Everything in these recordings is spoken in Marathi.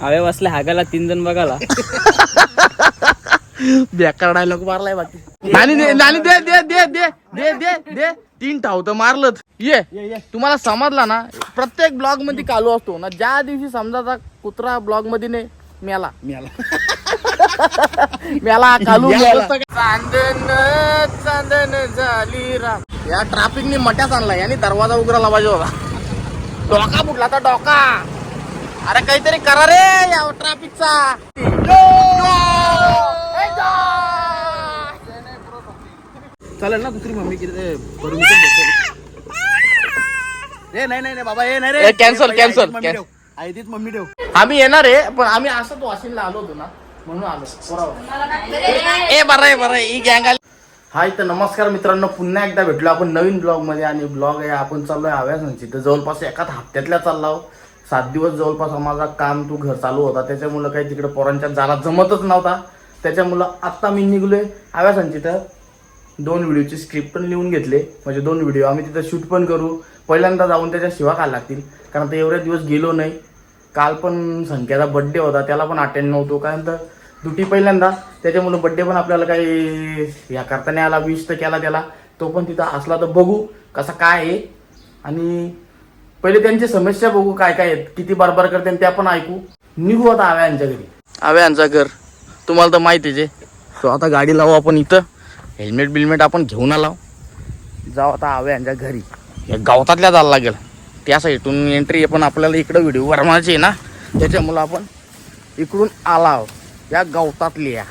हवे बसले हागाला तीन जण बघाला बेकार डायलॉग मारलाय बाकी. नानी दे नानी दे दे दे दे दे दे दे. तीन ठाव तर मारलंच. ये तुम्हाला समजला ना? प्रत्येक ब्लॉगमध्ये कालू असतो ना? ज्या दिवशी समजा कुत्रा ब्लॉगमध्ये नाही मेला. मेला. कालू मेला. चांदन चांदन झाली राम या ट्रॅफिकने मट्याच आणला याने दरवाजा उघडायला पाहिजे होता. डोका फुटला तर डोका. अरे काहीतरी करा रे या ट्रॅफिकचा चालेल ना दुसरी मम्मी किती परमिशन भेटेल ए नाही नाही नाही बाबा ए नाही रे. ए, cancel, ए, cancel, मम्मी. ठेव. आई तीच मम्मी ठेव. आम्ही येणार आहे पण आम्ही असंच वाशिमला आलो होतो ना म्हणून आलो बरोबर ए बरं आहे बरं आहे ही गँग आली. हाय तर नमस्कार मित्रांनो पुन्हा एकदा भेटलो आपण नवीन ब्लॉगमध्ये आणि ब्लॉग आहे आपण चाललोय हव्यासांची तर जवळपास एकाच हप्त्यातल्या चालला आहो. सात दिवस जवळपास माझा काम तू घर चालू होता. त्याच्यामुळं काही तिकडे पोरांच्या जाला जमतच नव्हता. त्याच्यामुळं आत्ता मी निघलोय हव्यासांची तर दोन व्हिडिओची स्क्रिप्ट पण लिहून घेतले. म्हणजे दोन व्हिडिओ. आम्ही तिथं शूट पण करू. पहिल्यांदा जाऊन त्याच्या शिवा खायला लागतील. कारण ते एवढे दिवस गेलो नाही. काल पण संख्याचा बड्डे होता. त्याला पण अटेंड नव्हतो. कारण तर दुटी पहिल्यांदा. त्याच्यामुळं बड्डे पण आपल्याला काही या करता नाही आला. विश तर केला त्याला. तो पण तिथं असला तर बघू कसा काय आहे. आणि पहिले त्यांची समस्या बघू काय काय आहेत किती बारबार करते आणि त्या पण ऐकू. निघू आता आव्या यांच्या घरी. आव्या यांचा घर. तुम्हाला तर माहितीच आहे सो आता गाडी लावू आपण इथं. हेल्मेट बिल्मेट आपण घेऊन आलो. जाऊ आता आव्या यांच्या घरी. या गावतातल्या जायला लागेल. त्या साईडून एंट्री पण आपल्याला इकडं व्हिडिओ बनवायची आहे ना. त्याच्यामुळं आपण इकडून आला या गवतातली या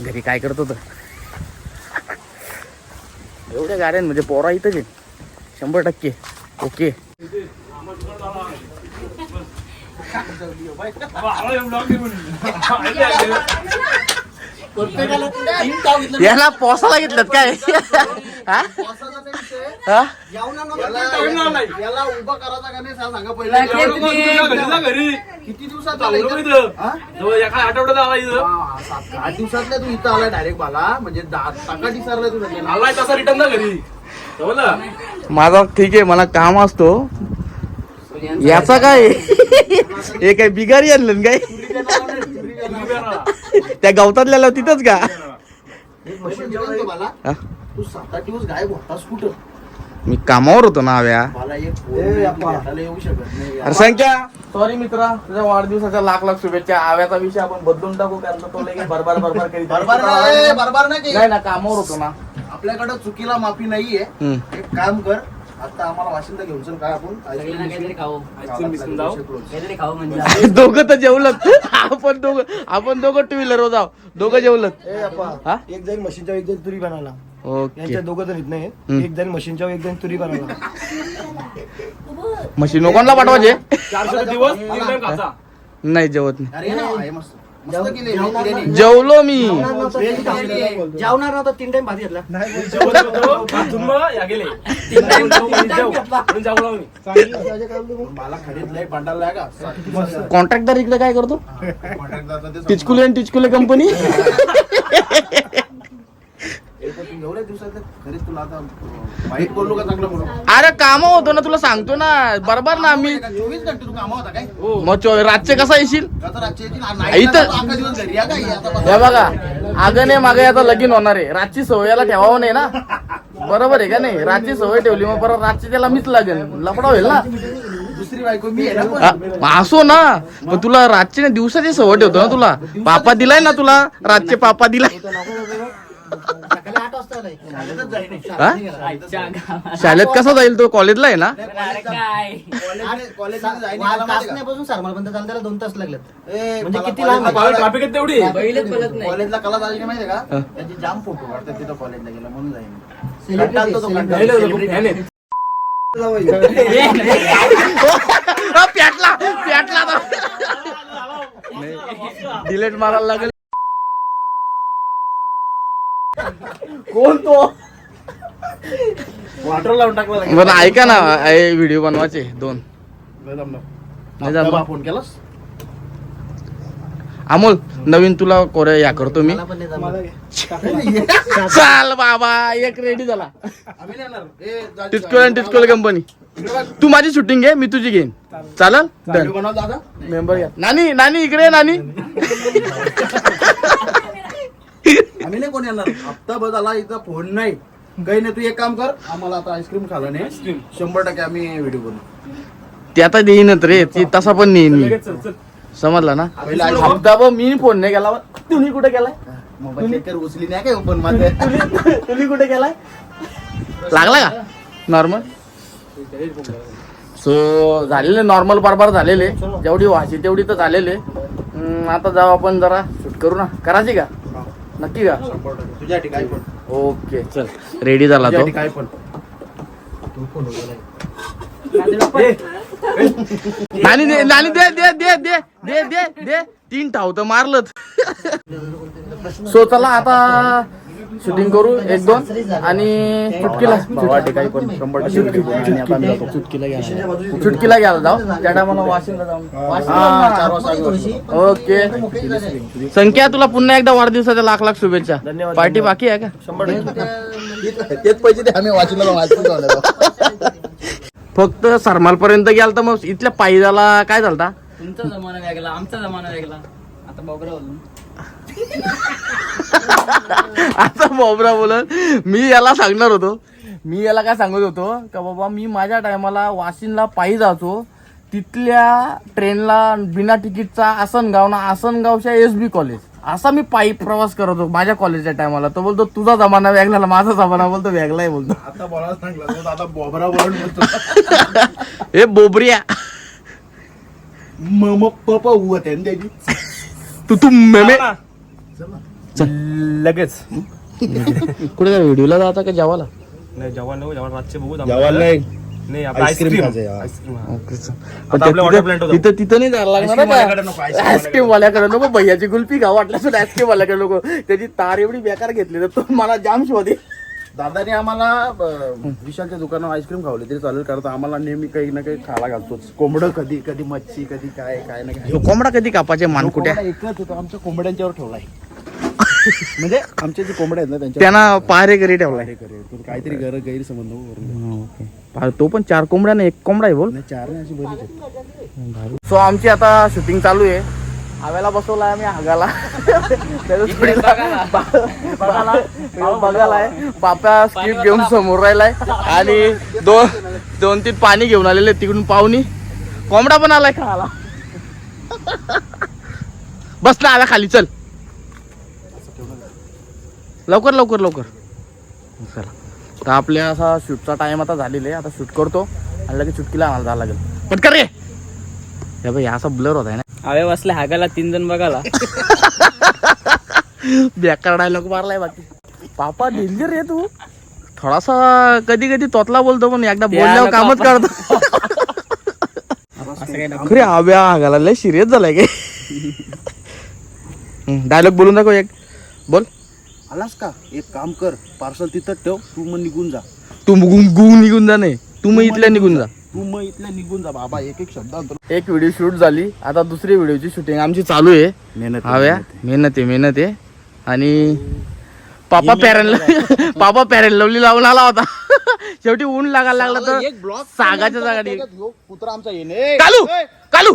घरी काय करत होतं? एवढ्या गाड्या म्हणजे पोरा इथंच आहे शंभर टक्के. ओके याला पोसाला घेतलं काय हा? हा? याला उभा करायचा का नाही सांग सांगा पहिले किती दिवसात आला इथं? हा? आठवड्यात आला इथं हा, सात- आठ दिवसातल्या तू इथं आलाय डायरेक्ट मला म्हणजे टाका डिसारला तू. आलाय तसा रिटर्न ना घरी माझा ठीक आहे मला काम असतो. याचा काय? हे काय बिगारी आणलं काय? त्या गवतातल्या तिथंच का? एक मशीन जेवण तुम्हाला? तू सात आठ दिवस गायब होतास कुठं मी कामावर होतो ना अरे संख्या. सॉरी मित्रा तुझ्या वाढदिवसाच्या लाख लाख शुभेच्छा. आव्याचा विषय आपण बदलून टाकू कारण तो लगे बरबार बरबार करीत बरोबर नाही बरोबर नाही. नाही ना कामावर होतो ना. आपल्याकडे चुकीला माफी नाहीये. एक काम कर आता आम्हाला वाशिंदा घेऊन चल काय आपण काहीतरी खाऊ. आईस्क्रीम बिस्क्रीम जाऊ. काहीतरी खाऊ म्हणजे. दोघं तर जेवलत आपण दोघं आपण दोघं टू व्हीलर जाऊ. दोघं जेवलत हा? एक जाईल मशीनच्या एक जाईल तुरी बनायला ओके. यांच्या दोघं जण येत नाही. एक जाईल मशीनच्या एक जाईल तुरी बनायला मशीन कोणला पाठवायचे. चारशे दिवस नाही जेवत नाही. जेवलो मी. जेवणार नव्हता तीन टाइम भाजी घेतला. कॉन्ट्रॅक्टर इकडे काय करतो? टिचकुले आणि टिचकुले कंपनी एवढ्या दिवसात खरीद तुला आता अं, वाईट बोललो का चांगलं बोललो? अरे काम होतो ना तुला सांगतो ना बरोबर ना मी चोवीस घंटे तू कामा होता काय? मग चो- रातचे कसा येशील? आता रातची येतील, आ, नाही इथं- जाणार, अख्खा दिवस घरी या काय आता बस. हे बघा अगं नाही मागे आता लगीन होणार आहे. रातची सवयला ठेवावं नाही ना? बरोबर आहे का नाही? रातची सवय ठेवली मग परत रातची त्याला मीच लागेल. लपडा होईल ना? दुसरी बायको मी आहे ना पण. मग असो ना पण तुला रातची ना दिवसाची सवय ठेवतो ना तुला पापा दिलाय ना तुला रातचे पापा दिलाय शाळेतच जाईन. हा? आजच्या गावात. शाळेत कसा जाईल तो कॉलेजला आहे ना काय कॉलेज- कॉलेजमध्ये माहिती त्याला दोन तास ए, म्हणजे मला किती लांब कॉलेजला बाहेर ट्रॅफिक आहे तेवढी बैलच बोलत नाही कॉलेजला कला झाली माहिती का. त्याची जाम फोटो काढतात तिथं कॉलेजला गेला म्हणून जाईन Celebrity, कंटाळतो तो, celebrity. कंटाळतो. नाही, नाही, fan आहेत. प्याटला प्याटला डिलेट मारायला लागेल. कोण तो? वॉटर लावून टाकला. बरं ऐका ना व्हिडिओ बनवायचे दोन. नाही जमणार. फोन केलास? अमोल नवीन तुला कोरे या करतो मी. चाल बाबा एक रेडी झाला. आम्ही नाही येणार. ए, जा- टिचकोल आणि टिचकोल कंपनी तू माझी शूटिंग घे मी तुझी घेईन. चालेल? मेंबर घ्या. नानी नानी इकडे नानी. आम्ही नाही कोण येणार. हप्ता बदला इथं फोन नाही. काही नाही तू एक काम कर. आम्हाला आता आईस्क्रीम खाला नाही. शंभर टक्के आम्ही व्हिडिओ बनवू. ते आता देईनच रे ती तसा पण नेईन मी. समजला ना? हप्ता बघ मी फोन नाही केला तुम्ही कुठे मोबाईल कर उचली नाही काय ओपन तुम्ही कुठे गेलाय लागला का? नॉर्मल सो झालेले नॉर्मल बारबार झालेले. जेवढी व्हायची तेवढी तर झालेले. आता जाऊ आपण जरा शूट करू ना. करायची का? नक्की का? तुझ्या ओके चल. रेडी झाला तो. नानी दे नानी दे दे दे दे दे दे दे. तीन ठाव तर मारलंच सो चला आता शूटिंग करू एक दोन. आणि चुटकीला. भावा ठिकाणी पण शंभर टक्के. चुटकीला घ्यायला चुटकीला घ्यायला जाऊ त्या टायमाला वाशिमला जाऊ. हा. ओके. संख्या तुला पुन्हा एकदा वाढदिवसाच्या लाख लाख शुभेच्छा. पार्टी बाकी आहे का? तेच पैसे आम्ही वाचून वाचून फक्त सरमाल पर्यंत गेला तर मग इथल्या पायदाला काय झालता? तुमचा जमाना वेगळा आमचा जमाना वेगळा. आता बघा बोलून. आता बॉबरा बोलत मी याला सांगणार होतो. मी याला काय सांगत होतो? का बाबा मी माझ्या टायमाला वाशिनला पायी जायचो. तिथल्या ट्रेनला बिना तिकीटचा आसनगाव ना आसनगावच्या एस बी कॉलेज असा मी पायी प्रवास करत होतो माझ्या कॉलेजच्या टायमाला तो बोलतो तुझा जमाना वेगळा माझा जमाना. बोलतो वेगळा आहे बोलतो. आता बोलायला सांगला तो दादा बोबरा बोलून बोलतो. हे बोबरिया मम पप उवत आहे ना त्याची तू तू मेमे लगेच. कुठे व्हिडिओला जाता का जेवाला नाही जेवण नको जेवण रातचे बघू. जेवायला नाही. नाही आईस्क्रीम तिथं- नाही जायला लागणार वाल्याकडे नको, ice cream आईस्क्रीम वाल्याकडे. नको भैयाची कुल्फी गाव वाटलं सुद्धा आईस्क्रीम वाल्याकडे नको. त्याची तार एवढी बेकार घेतली तर तो मला जाम शोधे दादाने आम्हाला विशालच्या दुकानावर आईस्क्रीम खावली तरी चालेल कारण आम्हाला नेहमी काही ना काही खायला घालतोच. कोंबडं कधी कधी मच्छी कधी काय काय ना काय. कोंबडा कधी कापाचे मानकुट्या एकच होतो आमच्या कोंबड्यांच्यावर ठेवलाय. म्हणजे आमचे जे कोंबडे आहेत ना त्यांच्या त्यांना पहारेकरी ठेवलाय. काहीतरी वरून. पा- तो पण चार कोंबड्या ना एक कोंबडा आहे बोल. नाही, चार नाही अशी बरीच आहेत. सो आमची आता शूटिंग चालू आहे. हव्याला बसवलाय आम्ही हागाला. बघायला आहे पाप्या स्किप घेऊन समोर राहिलाय. आणि दोन दोन तीन पाणी घेऊन आलेले तिकडून पाहुणी. कोंबडा पण आलाय खायला. बस ना आला खाली चल. लवकर लवकर लवकर. चला. तर आपल्या असा शूटचा टाइम आता झालेला आहे. आता शूट करतो. आणि लगेच चुटकीला आणायला जावं लागेल. पटकन रे! हे बाई असा ब्लर होत आहे ना. हवे बसले हागाला तीन जण बघाला बेकार डायलॉग मारलाय बाकी. पापा डेंजर रे तू. थोडासा कधी कधी तोतला बोलतो पण एकदा बोलल्यावर कामच. करतो. खरे हव्या हागाला लय सिरियस झालाय गे. डायलॉग बोलून दाखव एक. बोल. आलास का? एक काम कर पार्सल तिथं ठेव तू मग निघून जा. तू गुं गुं निघून जा नाही तू मग इथल्या निघून जा. तू मग इथल्या निघून जा बाबा एक एक शब्द एक व्हिडिओ शूट झाली आता दुसरी व्हिडिओची शूटिंग आमची चालू आहे. मेहनत हव्या? मेहनत आहे. मेहनत आहे आणि पापा पॅरल पापा पॅरल लवली लावून आला होता. शेवटी ऊन लागायला लागला तर ब्लॉक सागाच्या जागा कुत्रा आमचा येणे. कालू! कालू.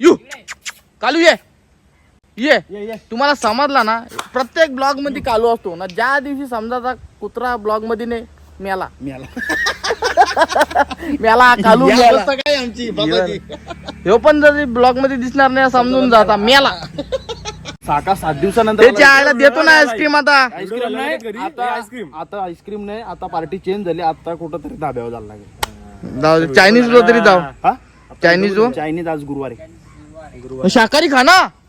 यू! कालू ये. ये तुम्हाला समजला ना? प्रत्येक ब्लॉगमध्ये कालू असतो ना ज्या दिवशी समजाचा कुत्रा ब्लॉगमध्ये नाही मेला. मेला. कालू. मेला. अवस्था काय आमची बाबाची ह्यो पण जर ब्लॉगमध्ये दिसणार नाही समजून जाता. मेला. साका सात दिवसानंतर त्याच्या आईला देतो ना आईस्क्रीम आता. आईस्क्रीम नाही आता आईस्क्रीम. आता आईस्क्रीम नाही आता पार्टी चेंज झाली आता कुठं तरी धाब्यावर जायला लागेल. जाऊ दे, चायनीज लो तरी जाऊ. हा? Chinese low? चायनीज आज गुरुवारी. शाकाहारी खा ना पावसाळ्यात पाहिजे ना.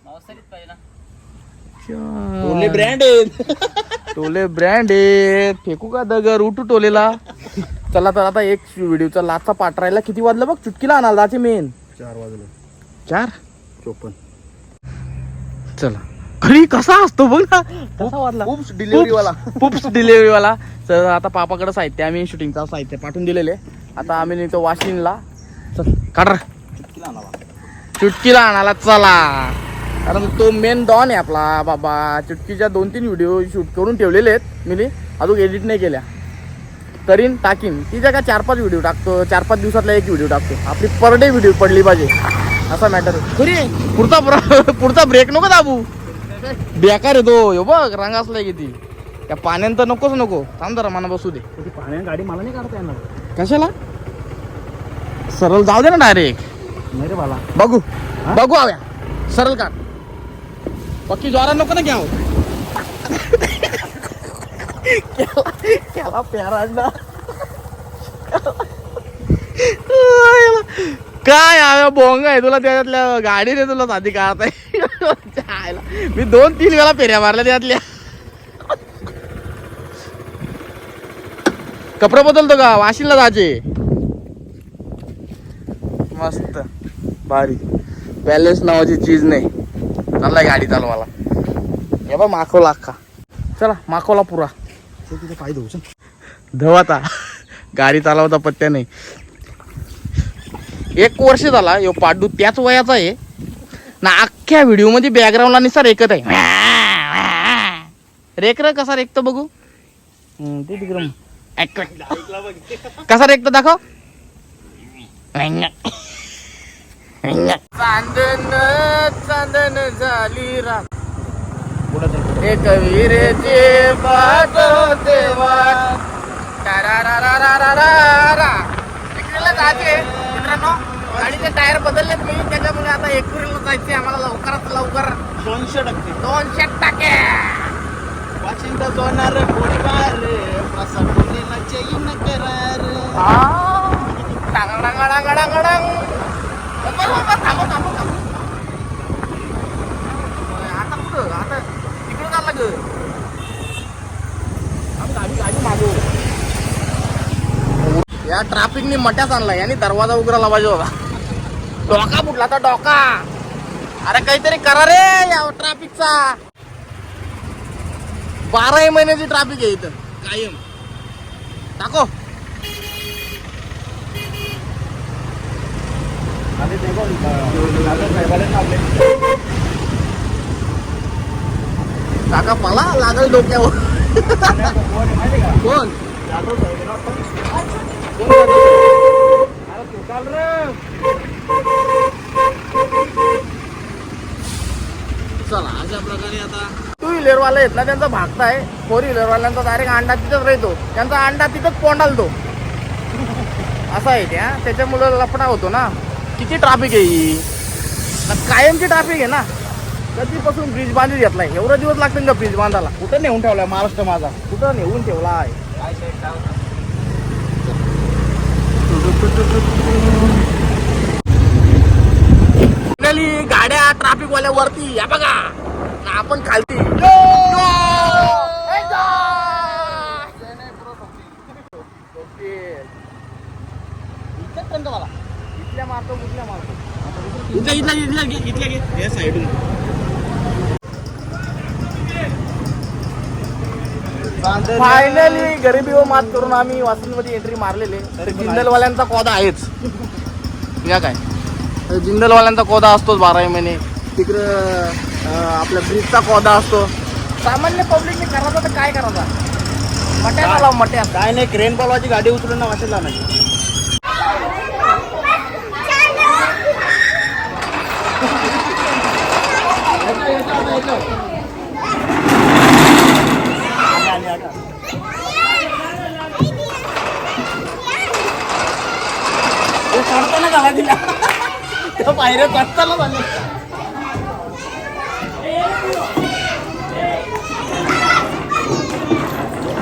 टोले ब्रँड आहेत. टोले ब्रँड आहे फेकू का दगर उठू टोलेला. चला तर आता एक व्हिडिओचा लाचा पाठ राहिला. किती वाजलं बघ? चुटकीला आणाल जाते मेन चार वाजले. चार? चोपन्न. चला. खरी कसा असतो बघ ना. कसा वाजला? खूप डिलिव्हरी वाला पुप्स डिलिव्हरी वाला तर आता पापाकडे साहित्य आम्ही शूटिंगचा साहित्य पाठवून दिलेले. आता आम्ही निघतो वाशिनला चल काढ रे. चुटकीला आणाला चला. कारण तो मेन डॉन आहे आपला. बाबा चुटकीच्या दोन तीन व्हिडिओ शूट करून ठेवलेले आहेत मी अजून एडिट नाही केल्या. करीन टाकीन. तिच्या का चार पाच व्हिडिओ टाकतो. चार पाच दिवसातला एक व्हिडिओ टाकतो. आपली पर डे व्हिडिओ पडली पाहिजे. असा मॅटर खरी. पुढचा पुढचा ब्रेक नको दाबू. बेकार आहे तो. हो बघ रंग असलाय किती. त्या पाण्यात तर नकोच नको. थांब जरा मना बसू दे. ती पाण्यात गाडी मला नाही काढता येणार. कशाला? सरळ जाऊ दे ना डायरेक्ट नाही रे मला बघू. बघू हव्या सरळ काढ. पक्की ज्वारा नको ना केला प्यारा काय हव्या बोंग आहे तुला त्याच्यातल्या गाडीने तुला साधी काढत आहे. मी दोन तीन वेळा फेऱ्या मारल्या त्यातल्या. कपडे बदलतो का? वाशिलला जायचे. मस्त. भारी. बॅलन्स नावाची चीज नाही. चाललाय गाडी चालवायला हे बा माखवला अख्खा. चला माखवला पुरा. तिथे पाय धुवू धव आता. गाडी चालवता पत्त्या नाही. एक वर्ष झाला यो पाडू त्याच वयाचा आहे. ना अख्ख्या व्हिडिओमध्ये बॅकग्राऊंडला निसा रेकत आहे. रेक र कसा रेकतो बघू? ते तिकडं. कसा रेकतो दाखव. चांदन चांदन झाली रात एक विरेचे पाहतो देवा टारारारारारारा. एकविरीला मित्रांनो गाडीचे टायर बदललेत मी त्याच्यामुळे आता एकविरीला जायचे आम्हाला लवकरात लवकर दोनशे टक्के दोनशे टक्के वाशिंदा सोनार गोडीबार प्रसाद बोलेला चैन करार गडा टांगडांगडांगडांगडांग. उभं, उभं, थांबव, थांबव, थांबव. आता कुठं आता तिकडं चालला ग थांब, गाडी गाडी मागव या ट्रॅफिकनी मट्याच आणला याने दरवाजा उघडा पाहिजे होता. डोका फुटला तर डोका. अरे काहीतरी करा रे या ट्रॅफिकचा बाराही महिन्याची ट्रॅफिक आहे इथं. कायम. टाको काका मला लागल डोक्यावर. कोण चाल अशा प्रकारे आता टू व्हीलर वाले आहेत ना त्यांचा भागता आहे. फोर व्हीलर वाल्यांचा डायरेक्ट अंडा तिथंच राहतो. त्यांचा अंडा तिथंच पोंडाल तो असा आहे त्या त्याच्यामुळे लफडा होतो ना. किती ट्रॅफिक आहे ही? ना कायमची ट्रॅफिक आहे ना. कधीपासून ब्रिज बांधीत घेतलाय? एवढा दिवस लागतील का ब्रिज बांधायला? कुठं नेऊन ठेवलाय महाराष्ट्र माझा? कुठं नेऊन ठेवला आहे गाड्या ट्रॅफिक वाल्या वरती या बघा. ना आपण खालती. इथल्या मारतो कुठल्या मारतो इथल्या इथल्या इथल्या घे इथल्या. घे या साईडून. फायनली गरिबीवर मात करून आम्ही वासनमध्ये एंट्री मारलेले तर जिंदलवाल्यांचा कोदा आहेच. या काय? जिंदलवाल्यांचा कोदा असतोच बाराही महिने. तिकडं आपल्या ब्रिजचा कोदा असतो. सामान्य पब्लिकने करायचा तर काय करायचा? मट्या आला मट्या. काय नाही क्रेन बॉलवाची गाडी उचलून ना वाशिंदा नाही चढताना झाला दिला त्या पायऱ्या चढताना झाले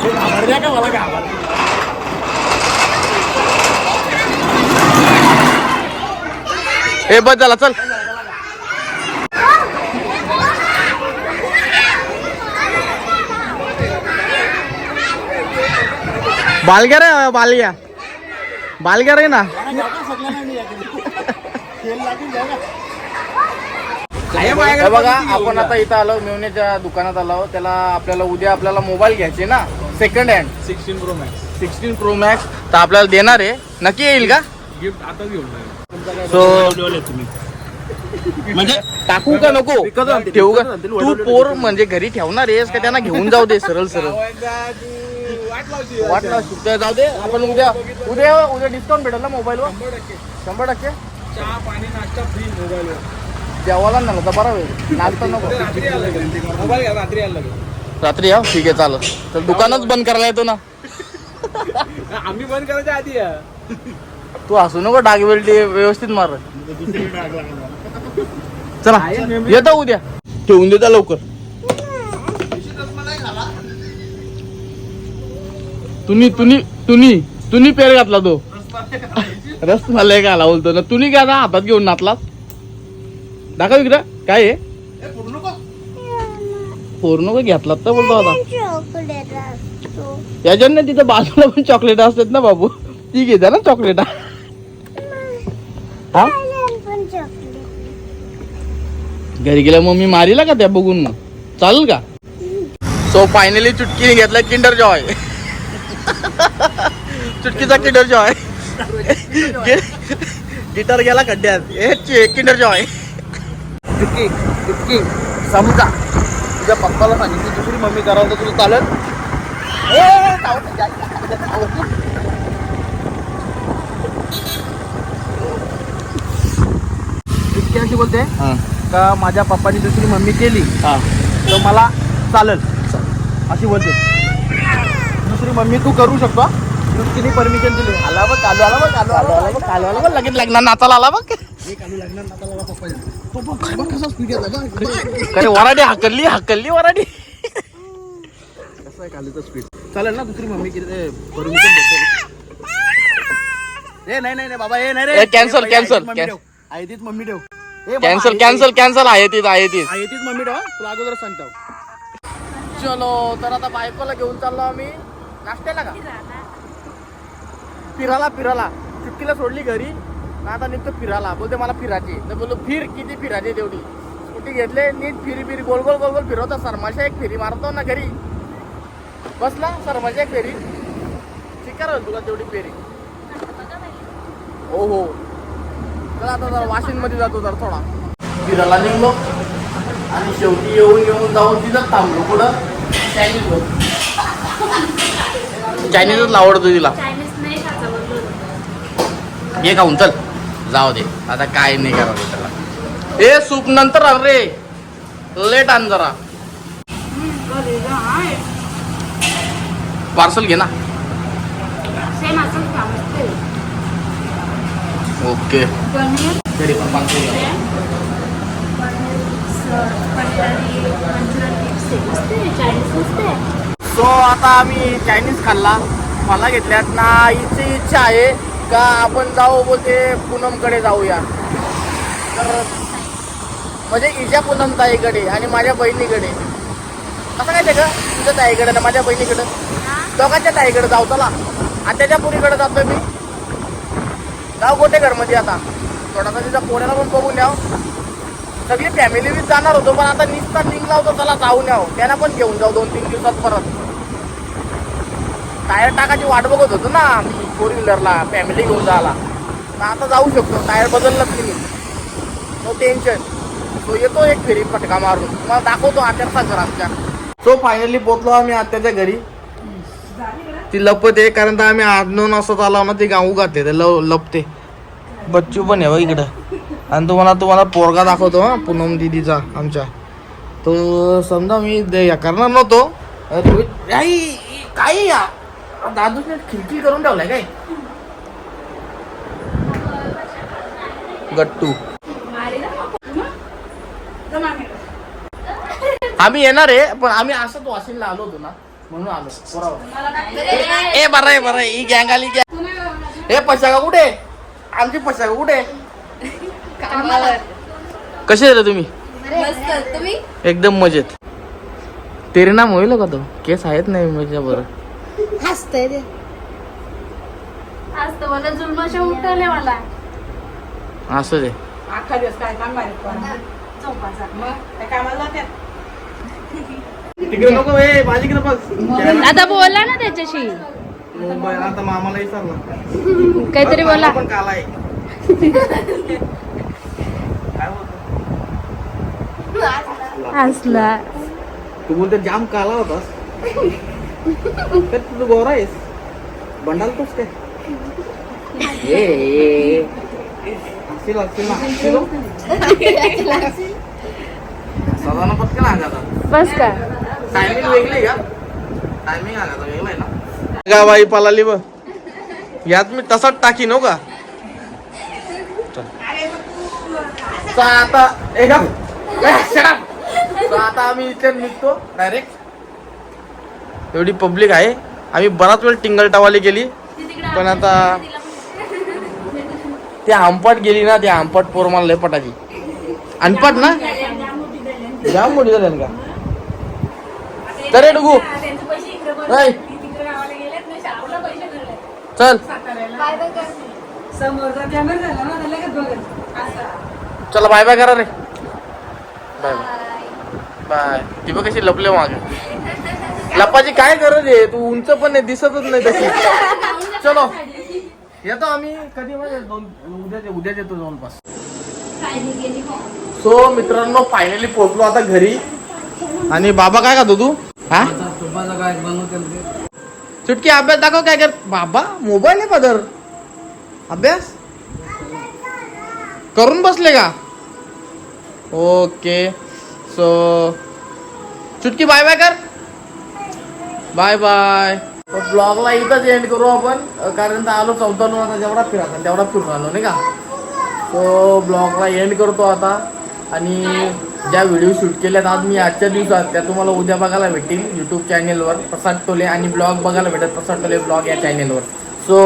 घाबरल्या का मला घाबर. हे बस झाला चल. बालग्या रे बालग्या. बालग्या रे ना. हे बघा आपण आता इथं आलो मेवण्याच्या दुकानात आलो. त्याला आपल्याला उद्या आपल्याला मोबाईल घ्यायचे ना. Second hand sixteen pro max sixteen pro max तर आपल्याला देणार आहे. नक्की येईल का? गिफ्ट घेऊन सो तुम्ही. म्हणजे टाकू का नको? ठेवू का? तू पोर म्हणजे घरी ठेवणार आहेस का? त्यांना घेऊन जाऊ दे सरळ सरळ. वाटलं सुट्ट्या जाऊ दे. आपण उद्या उद्या उद्या डिस्काउंट भेटेल ना मोबाईलवर शंभर टक्के. चहा पाणी नाश्ता फ्री मोबाईल जेवायला ना तर बरा होईल. नाश्ता नको. रात्री यायला लागेल मोबाईल घ्या रात्री यायला लागेल रात्री या ठीक आहे चालत तर दुकानच बंद करायला येतो ना. आम्ही बंद करायच्या आधी या. तू हसू नको डाग वेल्टी व्यवस्थित मार. चला येतो उद्या. ठेवून देता लवकर. तुनी तुनी तुनी तुनी पेर घातला तो. रस मला एक आला बोलतो ना. तुनी काय आता हातात घेऊन नाचला दाखव इकडं. काय आहे पूर्ण घेतला तर बोलतो आता. याच्यानं तिथं बाजूला पण चॉकलेट असतात ना बाबू. ती घेता ना चॉकलेट हा? घरी गेल्या मग मी मारीला का त्या बघून मग? चालेल का? सो फायनली चुटकीने घेतला किंडर जॉय चुटकीचा किंडर जॉय गिटार गेला खड्ड्यात हे किंडर जॉय चुटकी चुटकी. समजा. तुझ्या पप्पाला सांगितली दुसरी मम्मी करावं तर तुला चावत नाही. इतकी अशी बोलते हा, का माझ्या पप्पानी दुसरी मम्मी केली. तर मला चालेल. अशी बोलते. दुसरी मम्मी तू करू शकतो तिने परमिशन दिली. आला बघ आलो आला बघ आलो आलो आला बघ आलो आलो बघ, लगेच लग्नात नाचायला आला बघ. अरे वराडी हाकलली हाकलली वराडी. कसं आहे खालीचं स्पीड चालेल ना दुसरी मम्मी किती परमिशन देते. ए नाही नाही नाही बाबा ए नाही रे. बाई, cancel, आई तीच मम्मी ठेव. कॅन्सल कॅन्सल कॅन्सल आहे तीच आहे तीच आई तीच मम्मी ठेव. तुला अगोदर सांगतो. चलो तर आता बायकोला घेऊन चाललो आम्ही. नाश्त्याला का? फिराला फिराला. चुटकीला सोडली घरी. आणि आता निघतो फिरायला. बोलते मला फिरायची. तर बोललो फिर किती फिरायची तेवढी. स्कूटी घेतले नीट फिरी फिरी गोल गोल गोल गोल फिरवता. सरमाशा एक फेरी मारतो ना घरी. बसला सरमाशा एक फेरी. ठीक आहे तुला तेवढी फेरी. हो हो. चला आता जरा वाशिंगमध्ये जातो जरा थोडा. फिरायला निघलो. आणि शेवटी येऊन येऊन जाऊन तिथं थांबलो पुढं. चायनीज चायनीजच आवडतो तिला. चायनीज नाही खायचा बोललो हे खाऊन चल. जाऊ दे. आता काय नाही करावं त्याला. ए सूप नंतर आण रे. लेट आण जरा. पार्सल घे ना. ओके. पनीर. तरी पण पार्सल घे. चायनीज सो आता आम्ही चायनीज खाल्ला. मला घेतल्यात ना हिची इच्छा आहे का आपण जाऊ बोलते पूनमकडे जाऊया. तर म्हणजे इजा पूनम ताईकडे आणि माझ्या बहिणीकडे. कसं काय ते का तुझ्या ताईकडे ना माझ्या बहिणीकडे? दोघांच्या ताईकडे जाऊ चला. आणि त्याच्या पुरीकडे जातो मी. जाऊ गोटे घरमध्ये आता. थोडासा तिचा पोऱ्याला पण बघून याव. सगळी फॅमिली जाणार होतो पण आता निसता निघला होतो त्याला जाऊन यावं. त्यांना पण घेऊन जाऊ दोन तीन दिवसात परत. टायर टाकायची वाट बघत होतो ना फोर व्हीलरला फॅमिली घेऊन जायला. तर आता जाऊ शकतो टायर बदललाच नाही? नो टेन्शन तो येतो एक फेरी फटका मारून. तुम्हाला दाखवतो आत्याचा घर आमच्या. सो फायनली पोचलो आम्ही आत्याच्या घरी. ती लपत आहे कारण तर आम्ही आठ नऊ वाजता चाललो ना ती गाऊ घातले ते लव लपते. बच्चू पण आहे बघ इकडं. आणि तुम्हाला तुम्हाला पोरगा दाखवतो हा पूनम दिदीचा आमच्या. तो समजा मी दे- करणार नव्हतो. काही रोहित- या? दादूने खिडकी करून ठेवलाय काय? गट्टू. आम्ही येणार आहे पण आम्ही असंच वाशिमला आलो होतो ना म्हणून आलो. बरोबर. ए बरं आहे बरं ही गँग आली गँग हे पशाका कुठे आमची पशाका कुठे कसे आहे रे तुम्ही मस्त. तुम्ही? एकदम मजेत. परिणाम होईल का तो? केस आहेत नाही माझ्या बरं हसतंय ते आज तर मला जुलमाशा मला. असं दे. अख्खा दिवस काय काम बारीक चौकाचा मग काय कामाला जात्यात. तिकडे नको ए माझीकडे बघ. आता बोला ना त्याच्याशी. मुंबई आता मामाला विचारलं. काहीतरी बोला. पण काला आहे. काय बोलतो? असला तू बोलते जाम काला होतास. तर तू गोरा आहेस बंडालतोस काय ये. हसील, हसील ना, हसील. सदाना पटकन आगाता बस का। टायमिंग वेगळी का? टायमिंग आगाता वेगळा आहे ना। का बाई पलाली ब यात मी तसाच टाकीन हो का? तर आता ए. ए. तर आता आम्ही इथे निघतो डायरेक्ट एवढी पब्लिक आहे. आम्ही बराच वेळ टिंगल टावाली गेली. पण आता ते आंपट गेली ना ते आंपट पोर मला लय पटाची अनपट ना? जाम मोठी झाली का? तरे डुगू. चल. चला बाय बाय करा रे. Bye bye bye. ती बघ कशी लपले मागे. लपाची काय गरज आहे? तू उंच पण नाही दिसतच नाही तशी. चलो. येतो आम्ही. कधी म्हणजे दोन उद्याच उद्या येतो जवळपास. सो मित्रांनो फायनली पोहोचलो आता घरी. आणि बाबा काय खातो तू? हा? चुटकी अभ्यास दाखव काय कर बाबा मोबाईल आहे पदर. अभ्यास? करून बसले का? Okay so Chutki bye bye कर. बाय बाय ब्लॉगला इथंच एंड करू आपण. कारण तर आलो चौथ्यानं आता जेवढा फिरायचा तेवढा फिरून आलो नाही का? तो ब्लॉगला एंड करतो आता. आणि ज्या व्हिडिओ शूट केल्यात आज मी आजच्या दिवसात त्या तुम्हाला उद्या बघायला भेटतील यूट्यूब चॅनेलवर प्रसाद टोले आणि ब्लॉग बघायला भेटत प्रसाद टोले ब्लॉग या चॅनेलवर सो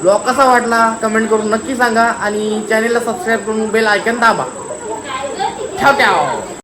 ब्लॉग कसा वाटला? कमेंट करून नक्की सांगा. आणि चॅनेलला सबस्क्राईब करून बेल आयकन दाबा. ठेव ठेव